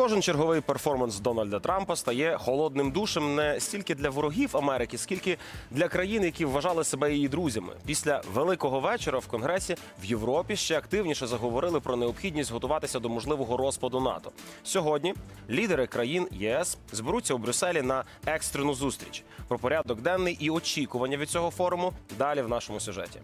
Кожен черговий перформанс Дональда Трампа стає холодним душем не стільки для ворогів Америки, скільки для країн, які вважали себе її друзями. Після великого вечора в Конгресі в Європі ще активніше заговорили про необхідність готуватися до можливого розпаду НАТО. Сьогодні лідери країн ЄС зберуться у Брюсселі на екстрену зустріч. Про порядок денний і очікування від цього форуму далі в нашому сюжеті.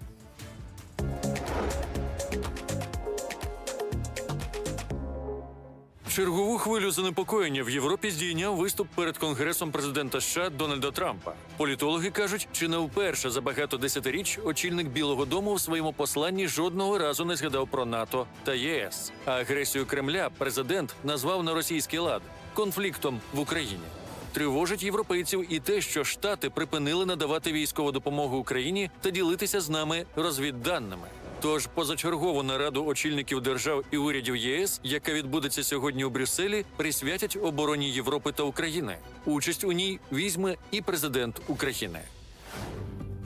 Чергову хвилю занепокоєння в Європі здійняв виступ перед конгресом президента США Дональда Трампа. Політологи кажуть, чи не вперше за багато десятиріч очільник Білого Дому в своєму посланні жодного разу не згадав про НАТО та ЄС. А агресію Кремля президент назвав на російський лад конфліктом в Україні. Тривожить європейців і те, що Штати припинили надавати військову допомогу Україні та ділитися з нами розвідданими. Тож позачергову нараду очільників держав і урядів ЄС, яка відбудеться сьогодні у Брюсселі, присвятять обороні Європи та України. Участь у ній візьме і президент України.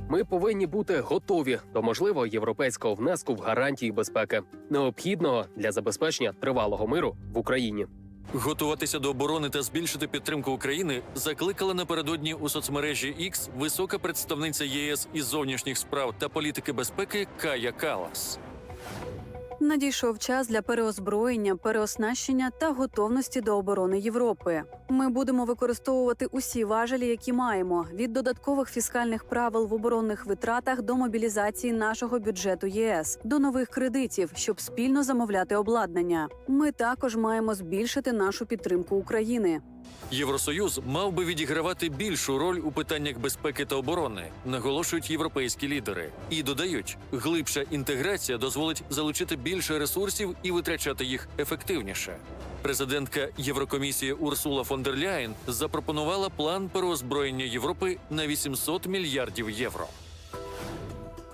Ми повинні бути готові до можливого європейського внеску в гарантії безпеки, необхідного для забезпечення тривалого миру в Україні. Готуватися до оборони та збільшити підтримку України закликала напередодні у соцмережі X висока представниця ЄС із зовнішніх справ та політики безпеки Кая Калас. Надійшов час для переозброєння, переоснащення та готовності до оборони Європи. Ми будемо використовувати усі важелі, які маємо від додаткових фіскальних правил в оборонних витратах до мобілізації нашого бюджету ЄС, до нових кредитів, щоб спільно замовляти обладнання. Ми також маємо збільшити нашу підтримку України. Євросоюз мав би відігравати більшу роль у питаннях безпеки та оборони, наголошують європейські лідери, і додають, глибша інтеграція дозволить залучити більше ресурсів і витрачати їх ефективніше. Президентка Єврокомісії Урсула фон дер Ляєн запропонувала план переозброєння Європи на 800 мільярдів євро.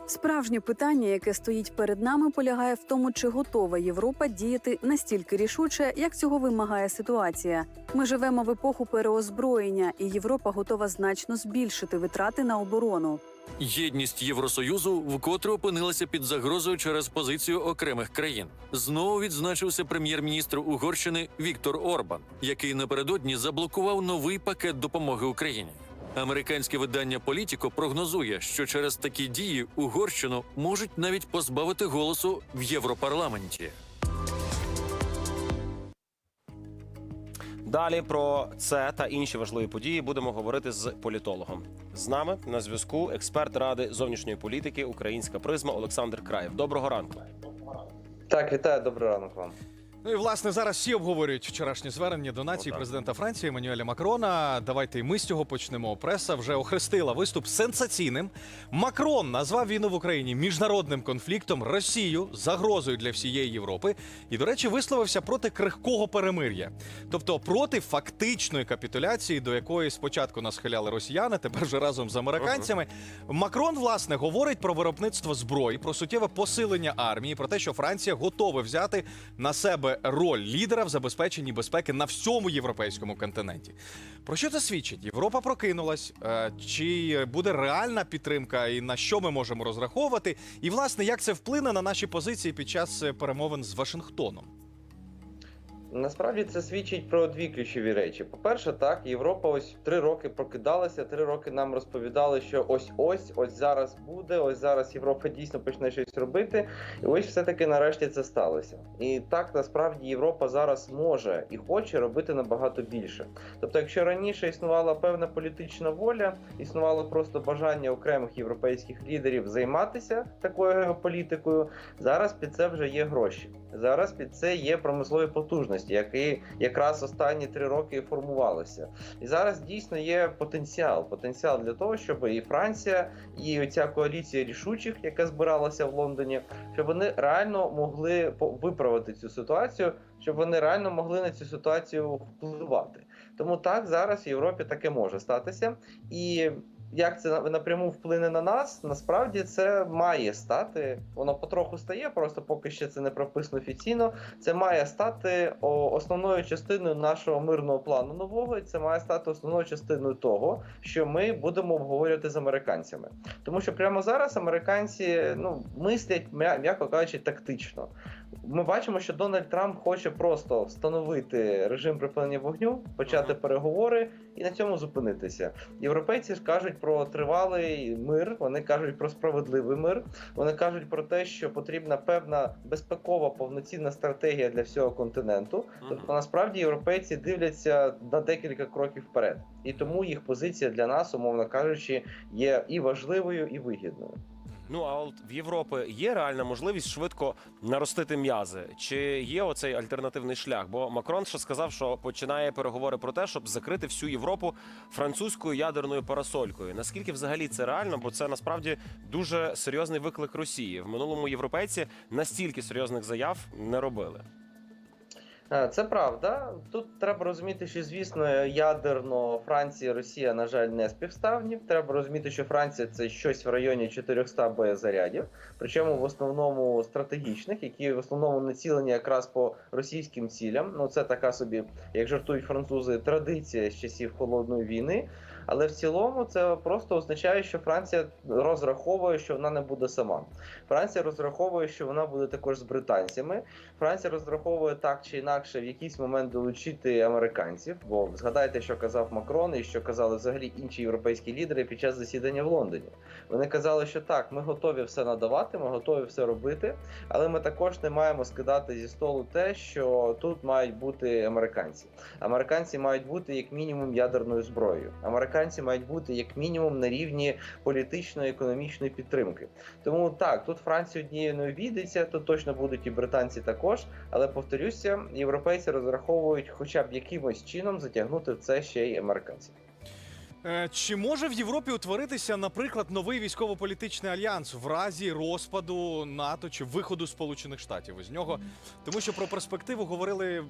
Справжнє питання, яке стоїть перед нами, полягає в тому, чи готова Європа діяти настільки рішуче, як цього вимагає ситуація. Ми живемо в епоху переозброєння, і Європа готова значно збільшити витрати на оборону. Єдність Євросоюзу вкотре опинилася під загрозою через позицію окремих країн. Знову відзначився прем'єр-міністр Угорщини Віктор Орбан, який напередодні заблокував новий пакет допомоги Україні. Американське видання Політіко прогнозує, що через такі дії Угорщину можуть навіть позбавити голосу в Європарламенті. Далі про це та інші важливі події будемо говорити з політологом. З нами на зв'язку експерт ради зовнішньої політики Українська призма Олександр Краєв. Доброго ранку. Так, вітаю, добрий ранок вам. Ну і власне зараз всі обговорюють вчорашнє звернення до нації Отак. президента Франції Еммануеля Макрона. Давайте і ми з цього почнемо. Преса вже охрестила виступ сенсаційним. Макрон назвав війну в Україні міжнародним конфліктом, Росію загрозою для всієї Європи. І, до речі, висловився проти крихкого перемир'я, тобто проти фактичної капітуляції, до якої спочатку нас схиляли росіяни, тепер вже разом з американцями. Макрон власне говорить про виробництво зброї, про суттєве посилення армії, про те, що Франція готова взяти на себе роль лідера в забезпеченні безпеки на всьому європейському континенті. Про що це свідчить? Європа прокинулась. Е, Чи буде реальна підтримка, і на що ми можемо розраховувати? І власне як це вплине на наші позиції під час е, перемовин з Вашингтоном? Насправді це свідчить про дві ключові речі. По-перше, так, Європа ось три роки прокидалася, три роки нам розповідали, що ось ось, ось зараз буде, ось зараз Європа дійсно почне щось робити. І ось все-таки нарешті це сталося. І так насправді Європа зараз може і хоче робити набагато більше. Тобто, якщо раніше існувала певна політична воля, існувало просто бажання окремих європейських лідерів займатися такою геополітикою, зараз під це вже є гроші. Зараз під це є промислові потужності, які якраз останні три роки формувалися. І зараз дійсно є потенціал. Потенціал для того, щоб і Франція, і оця коаліція рішучих, яка збиралася в Лондоні, щоб вони реально могли виправити цю ситуацію, щоб вони реально могли на цю ситуацію впливати. Тому так зараз в Європі таке може статися. І як це напряму вплине на нас, насправді це має стати. Воно потроху стає, просто поки ще це не прописано офіційно. Це має стати основною частиною нашого мирного плану нового, і це має стати основною частиною того, що ми будемо обговорювати з американцями. Тому що прямо зараз американці ну мислять, м'яко кажучи, тактично. Ми бачимо, що Дональд Трамп хоче просто встановити режим припинення вогню, почати Ага. переговори і на цьому зупинитися. Європейці ж кажуть про тривалий мир, вони кажуть про справедливий мир. Вони кажуть про те, що потрібна певна безпекова повноцінна стратегія для всього континенту. Тобто, насправді, європейці дивляться на декілька кроків вперед, і тому їх позиція для нас, умовно кажучи, є і важливою, і вигідною. Ну а от в Європі є реальна можливість швидко наростити м'язи? Чи є оцей альтернативний шлях? Бо Макрон ще сказав, що починає переговори про те, щоб закрити всю Європу французькою ядерною парасолькою. Наскільки взагалі це реально? Бо це насправді дуже серйозний виклик Росії. В минулому європейці настільки серйозних заяв не робили. Е, Це правда. Тут треба розуміти, що звісно ядерно Франція, і Росія, на жаль, не співставні. Треба розуміти, що Франція це щось в районі 400 боєзарядів, причому в основному стратегічних, які в основному націлені якраз по російським цілям. Ну це така собі, як жартують французи, традиція з часів холодної війни. Але в цілому це просто означає, що Франція розраховує, що вона не буде сама. Франція розраховує, що вона буде також з британцями. Франція розраховує так чи інакше в якийсь момент долучити американців. Бо згадайте, що казав Макрон і що казали взагалі інші європейські лідери під час засідання в Лондоні. Вони казали, що так, ми готові все надавати, ми готові все робити, але ми також не маємо скидати зі столу те, що тут мають бути американці. Американці мають бути як мінімум ядерною зброєю. Американці мають бути як мінімум на рівні політичної економічної підтримки. Тому так, тут Франція однією не обійдеться, тут точно будуть і британці також. Але повторюся, європейці розраховують хоча б якимось чином затягнути в це ще й американців. Е, Чи може в Європі утворитися, наприклад, новий військово-політичний альянс в разі розпаду НАТО чи виходу Сполучених Штатів із нього? Тому що про перспективу говорили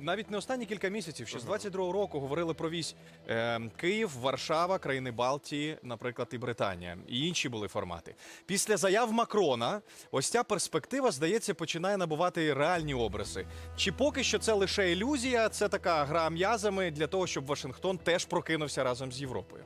навіть не останні кілька місяців, ще з 22-го року говорили про вісь е, Київ, Варшава, країни Балтії, наприклад, і Британія, і інші були формати. Після заяв Макрона, ось ця перспектива, здається, починає набувати реальні образи. Чи поки що це лише ілюзія, це така гра м'язами для того, щоб Вашингтон теж прокинувся разом з Європою?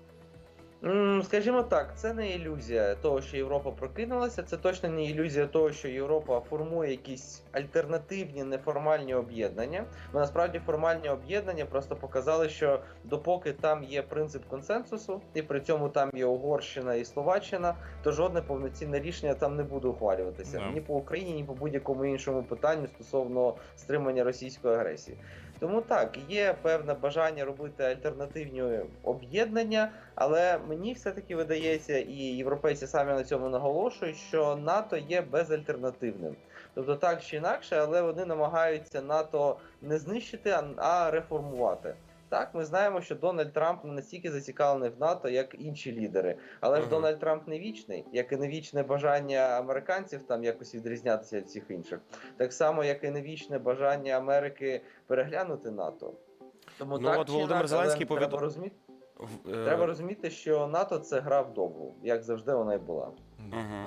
Скажімо так, це не ілюзія того, що Європа прокинулася. Це точно не ілюзія того, що Європа формує якісь альтернативні неформальні об'єднання. Бо насправді формальні об'єднання просто показали, що допоки там є принцип консенсусу, і при цьому там є Угорщина і Словаччина, то жодне повноцінне рішення там не буде ухвалюватися Да. ні по Україні, ні по будь-якому іншому питанню стосовно стримання російської агресії. Тому так, є певне бажання робити альтернативні об'єднання, але мені все-таки видається, і європейці самі на цьому наголошують, що НАТО є безальтернативним. Тобто так чи інакше, але вони намагаються НАТО не знищити, а, реформувати. Так, ми знаємо, що Дональд Трамп не настільки зацікавлений в НАТО, як інші лідери. Але ж. Дональд Трамп не вічний, як і не вічне бажання американців там якось відрізнятися від всіх інших. Так само, як і не вічне бажання Америки переглянути НАТО. Тому Ну, так от Володимир Зеленський але треба розуміти, В- е, треба розуміти, що НАТО це гра в як завжди вона і була.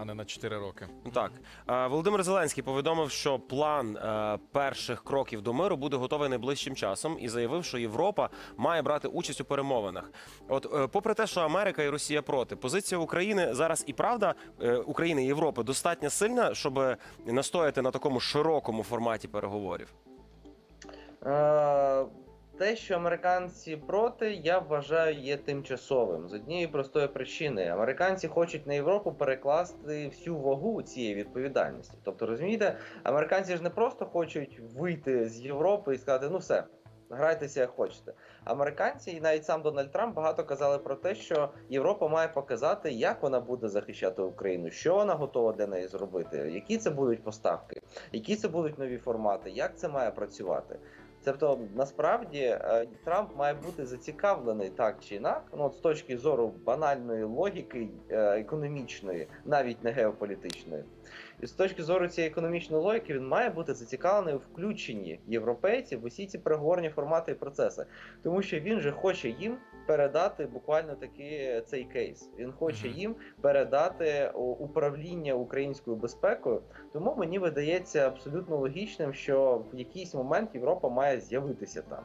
А не на 4 роки. Так, Е, Володимир Зеленський повідомив, що план е, перших кроків до миру буде готовий найближчим часом і заявив, що Європа має брати участь у перемовинах. От, е, попри те, що Америка і Росія проти, позиція України зараз і правда е, України і Європи достатньо сильна, щоб настояти на такому широкому форматі переговорів. Е, Те, що американці проти, я вважаю, є тимчасовим з однієї простої причини. Американці хочуть на Європу перекласти всю вагу цієї відповідальності. Тобто, розумієте, американці ж не просто хочуть вийти з Європи і сказати, ну все. Грайтеся як хочете. Американці і навіть сам Дональд Трамп багато казали про те, що Європа має показати, як вона буде захищати Україну, що вона готова для неї зробити, які це будуть поставки, які це будуть нові формати, як це має працювати. Тобто, насправді е, Трамп має бути зацікавлений так чи інак, ну от з точки зору банальної логіки е, економічної, навіть не геополітичної. І з точки зору цієї економічної логіки він має бути зацікавлений у включенні європейців в усі ці переговорні формати і процеси, тому що він же хоче їм передати буквально таки цей кейс. Він хоче їм передати управління українською безпекою. Тому мені видається абсолютно логічним, що в якийсь момент Європа має з'явитися там.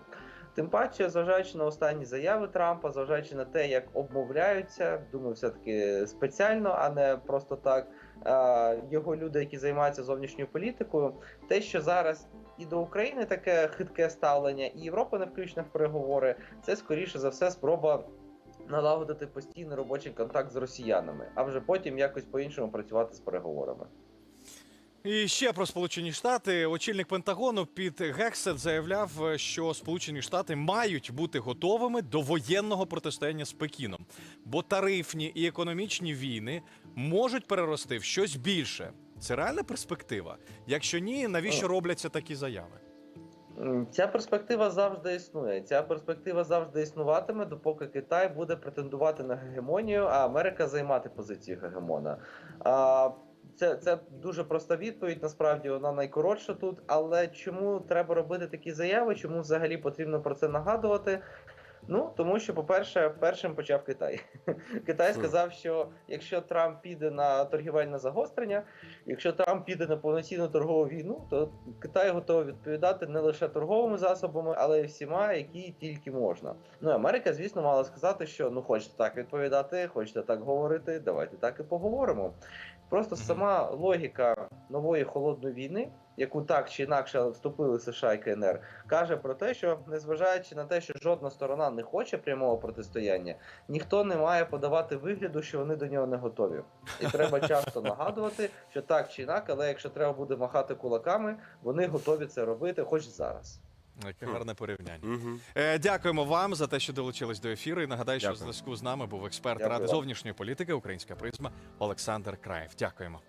Тим паче, зважаючи на останні заяви Трампа, зважаючи на те, як обмовляються, думаю, все-таки спеціально, а не просто так. е, Його люди, які займаються зовнішньою політикою, те, що зараз і до України таке хитке ставлення, і Європа не включена в переговори, це скоріше за все спроба налагодити постійний робочий контакт з росіянами, а вже потім якось по-іншому працювати з переговорами. І ще про Сполучені Штати. Очільник Пентагону Піт Гексет заявляв, що Сполучені Штати мають бути готовими до воєнного протистояння з Пекіном, бо тарифні і економічні війни можуть перерости в щось більше. Це реальна перспектива. Якщо ні, навіщо робляться такі заяви? Ця перспектива завжди існує. Ця перспектива завжди існуватиме, допоки Китай буде претендувати на гегемонію, а Америка займати позицію гегемона. А, це, це дуже проста відповідь. Насправді вона найкоротша тут. Але чому треба робити такі заяви? Чому взагалі потрібно про це нагадувати? Ну тому що, по-перше, першим почав Китай. Китай сказав, що якщо Трамп піде на торгівельне загострення, якщо Трамп піде на повноцінну торгову війну, то Китай готовий відповідати не лише торговими засобами, але й всіма, які тільки можна. Ну Америка, звісно, мала сказати, що ну хочете так відповідати, хочете так говорити, давайте так і поговоримо. Просто сама логіка нової холодної війни, яку так чи інакше вступили США і КНР, каже про те, що незважаючи на те, що жодна сторона не хоче прямого протистояння, ніхто не має подавати вигляду, що вони до нього не готові. І треба часто нагадувати, що так чи інакше, але якщо треба буде махати кулаками, вони готові це робити, хоч зараз. Яке гарне порівняння. Угу. Е, дякуємо вам за те, що долучились до ефіру. І нагадаю, що в зв'язку з нами був експерт Дякую ради зовнішньої політики Українська призма Олександр Краєв. Дякуємо.